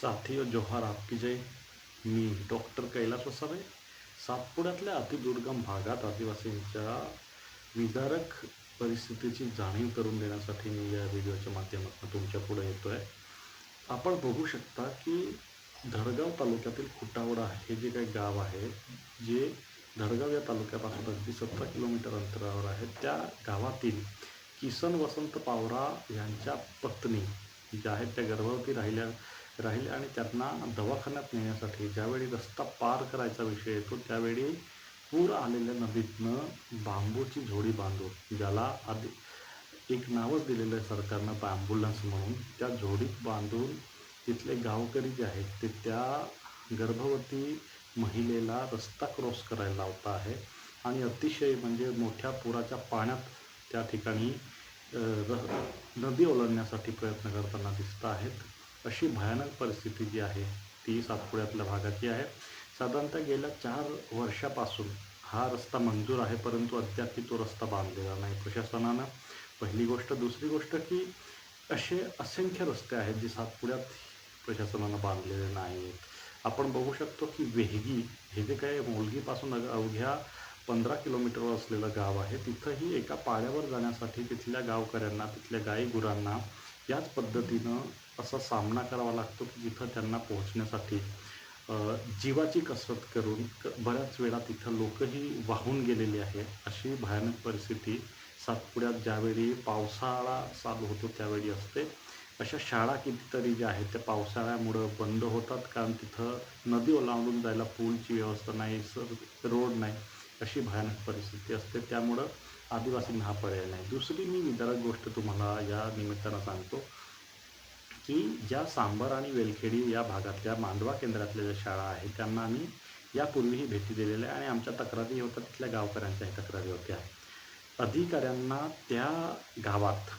साथियो जोहार आपकी जय। मी डॉक्टर कैलास वसावे। सातपुड्यातल्या अतिदुर्गम भागात आदिवासींच्या विदारक परिस्थितीची जाणीव करून देण्यासाठी मी या व्हिडिओच्या माध्यमातून तुमच्यापुढे येतो आहे आपण बघू शकता की धडगाव तालुक्यातील खुटावडा हे जे काही गाव आहे जे धडगाव या तालुक्यापासून अगदी सतरा किलोमीटर अंतरावर आहे त्या गावातील किसन वसंत पावरा यांच्या पत्नी ज्या आहेत त्या गर्भवती राहिल्या राहील आणि त्यांना दवाखान्यात नेण्यासाठी ज्यावेळी रस्ता पार करायचा विषय येतो त्यावेळी पूर आलेल्या नदीतनं बांबूची झोडी बांधून ज्याला आधी एक नावच दिलेलं आहे सरकारनं ॲम्ब्युलन्स म्हणून त्या झोडीत बांधून तिथले गावकरी जे आहेत ते त्या गर्भवती महिलेला रस्ता क्रॉस करायला लावता आहे. आणि अतिशय म्हणजे मोठ्या पुराच्या पाण्यात त्या ठिकाणी नदी ओलांडण्यासाठी प्रयत्न करताना दिसत आहेत. अशी भयानक परिस्थिती जी आहे ती सातपुड्यातल्या भागाची आहे. साधारणतः गेल्या चार वर्षापासून हा रस्ता मंजूर आहे परंतु अद्याप तो रस्ता बांधलेला नाही प्रशासनानं. पहिली गोष्ट. दुसरी गोष्ट की असे असंख्य रस्ते आहेत जे सातपुड्यात प्रशासनानं बांधलेले नाहीत. आपण बघू शकतो की वेहगी हे जे काही मोलगीपासून अवघ्या पंधरा किलोमीटरवर असलेलं गाव आहे तिथंही एका पाड्यावर जाण्यासाठी तिथल्या गावकऱ्यांना तिथल्या गाई गुरांना याच पद्धतीनं असा सामना करावा लागतो की जिथं त्यांना पोहोचण्यासाठी जीवाची कसरत करून क- बऱ्याच वेळा तिथं लोकही वाहून गेलेली आहे अशी भयानक परिस्थिती सातपुड्यात ज्यावेळी पावसाळा चालू होतो त्यावेळी असते. अशा शाळा कितीतरी ज्या आहेत त्या पावसाळ्यामुळं बंद होतात कारण तिथं नदी ओलांडून जायला पूलची व्यवस्था नाही सर रोड नाही अशी भयानक परिस्थिती असते. त्यामुळं आदिवासींना हा पर्याय नाही. दुसरी मी निदारक गोष्ट तुम्हाला या निमित्तानं सांगतो की ज्या सांबर आणि वेलखेडी या भागातल्या मांडवा केंद्रातल्या ज्या शाळा आहेत त्यांना आम्ही यापूर्वीही भेटी दिलेल्या आहे आणि आमच्या तक्रारी होत्या तिथल्या गावकऱ्यांच्याही तक्रारी होत्या. अधिकाऱ्यांना त्या गावात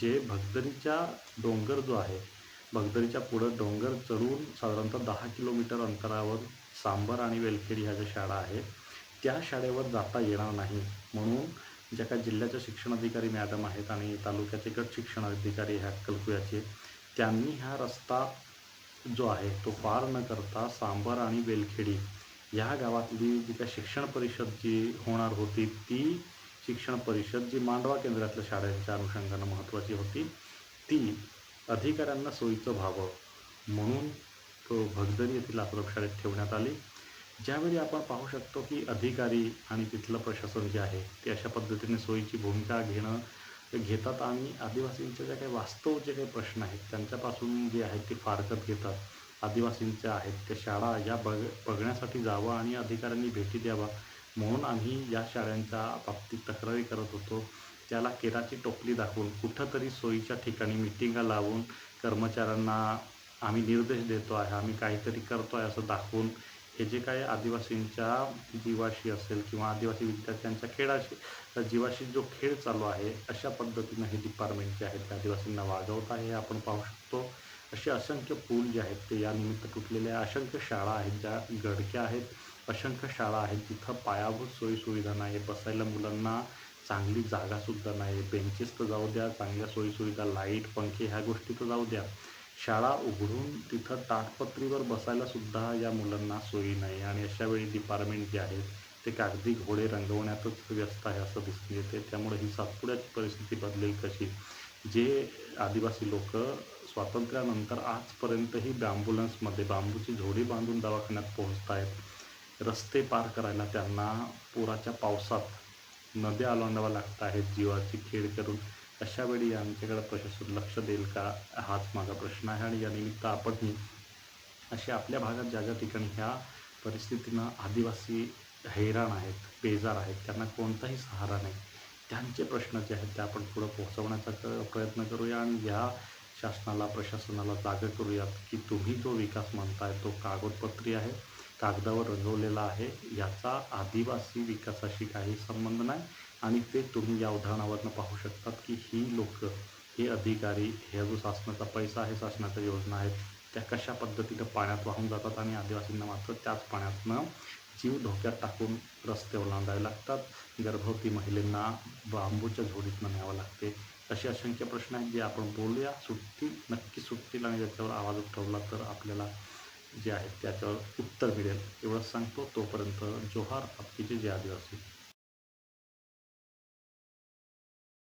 जे भगदरीच्या डोंगर जो आहे भगदरीच्या पुढं डोंगर चढून साधारणतः दहा किलोमीटर अंतरावर सांबर आणि वेलखेडी ह्या ज्या शाळा आहेत त्या शाळेवर जाता येणार नाही. म्हणून ज्या काही जिल्ह्याच्या शिक्षण अधिकारी मॅडम आहेत आणि तालुक्याचे गट शिक्षण अधिकारी ह्या कलकुयाचे त्यांनी हा रस्ता जो आहे तो पार न करता सांबर आणि बेलखेडी ह्या गावातली जी काही शिक्षण परिषद जी होणार होती ती शिक्षण परिषद जी मांडवा केंद्रातल्या शाळांच्या अनुषंगानं महत्त्वाची होती ती अधिकाऱ्यांना सोयीचं व्हावं म्हणून तो भगदरी येथील आश्रम शाळेत ठेवण्यात आली. ज्यावेळी आपण पाहू शकतो की अधिकारी आणि तिथलं प्रशासन जे आहे ते अशा पद्धतीने सोयीची भूमिका घेणं घेतात आणि आदिवासींचे जे काही वास्तव जे काही प्रश्न आहेत त्यांच्यापासून जे आहेत ते फारकत घेतात. आदिवासींच्या आहेत त्या शाळा या बघ बघण्यासाठी जावं आणि अधिकाऱ्यांनी भेटी द्यावा म्हणून आम्ही या शाळांच्या बाबतीत तक्रारी करत होतो. त्याला केराची टोपली दाखवून कुठंतरी सोयीच्या ठिकाणी मिटिंगा लावून कर्मचाऱ्यांना आम्ही निर्देश देतो आहे आम्ही काहीतरी करतो आहे असं दाखवून हे जे काही आदिवासींच्या जीवाशी असेल किंवा आदिवासी विद्यार्थ्यांच्या खेळाशी जीवाशी जो खेळ चालू आहे अशा पद्धतीनं हे डिपार्टमेंट जे आहेत ते आदिवासींना वाजवत आहे हे आपण पाहू शकतो. असे असंख्य पूल जे आहेत ते यानिमित्त तुटलेल्या तुटलेले असंख्य शाळा आहेत ज्या गडक्या आहेत. असंख्य शाळा आहेत जिथं पायाभूत सोयीसुविधा नाही बसायला मुलांना चांगली जागासुद्धा नाही बेंचेस तर जाऊ द्या चांगल्या सोयीसुविधा लाइट पंखे ह्या गोष्टी तर जाऊ द्या. शाळा उघडून तिथं ताटपत्रीवर बसायला सुद्धा या मुलांना सोयी नाही. आणि अशा वेळी डिपार्टमेंट जे आहेत ते कागदी घोडे रंगवण्यातच व्यस्त आहे असं दिसून येते. त्यामुळे ही सातपुड्याची परिस्थिती बदलेल कशी? जे आदिवासी लोक स्वातंत्र्यानंतर आजपर्यंतही ॲम्ब्युलन्समध्ये बांबूची झोडी बांधून दवाखान्यात पोहोचत आहेत रस्ते पार करायला त्यांना पुराच्या पावसात नद्या ओलांडाव्या लागत आहेत जीवाची खेळ करून अशा वेळी प्रशासन लक्ष देईल का? हाच माझा प्रश्न आहे आणि या निमित्त आपणही अशा आपल्या भागात ज्या ज्या ठिकाणी ह्या परिस्थितीनं आदिवासी हैराण आहेत बेजार आहेत त्यांना कोणताही सहारा नाही. त्यांचे प्रश्न जे आहेत ते आपण पुढं पोहोचवण्याचा प्रयत्न करूया आणि या शासनाला प्रशासनाला जागं करूयात की तुम्ही जो विकास म्हणताय तो कागदपत्री आहे कागदावर रंगवलेला आहे. याचा आदिवासी विकासाशी काही संबंध नाही. आणि ते तुम्ही या उदाहरणावरनं पाहू शकतात की ही लोक हे अधिकारी ह्या जो शासनाचा पैसा आहे शासनाच्या योजना आहेत त्या कशा पद्धतीनं पाण्यात वाहून जातात आणि आदिवासींना मात्र त्याच पाण्यातनं जीव धोक्यात टाकून रस्ते ओलांडावे लागतात. गर्भवती महिलांना बांबूच्या झोडीतनं न्यावं लागते. असे असंख्य प्रश्न आहेत जे आपण बोलूया. सुट्टी नक्की सुट्टीला आणि त्याच्यावर आवाज उठवला तर आपल्याला जे आहे त्याच्यावर उत्तर मिळेल. एवढंच सांगतो. तोपर्यंत जोहार. आपकीचे जे आदिवासी.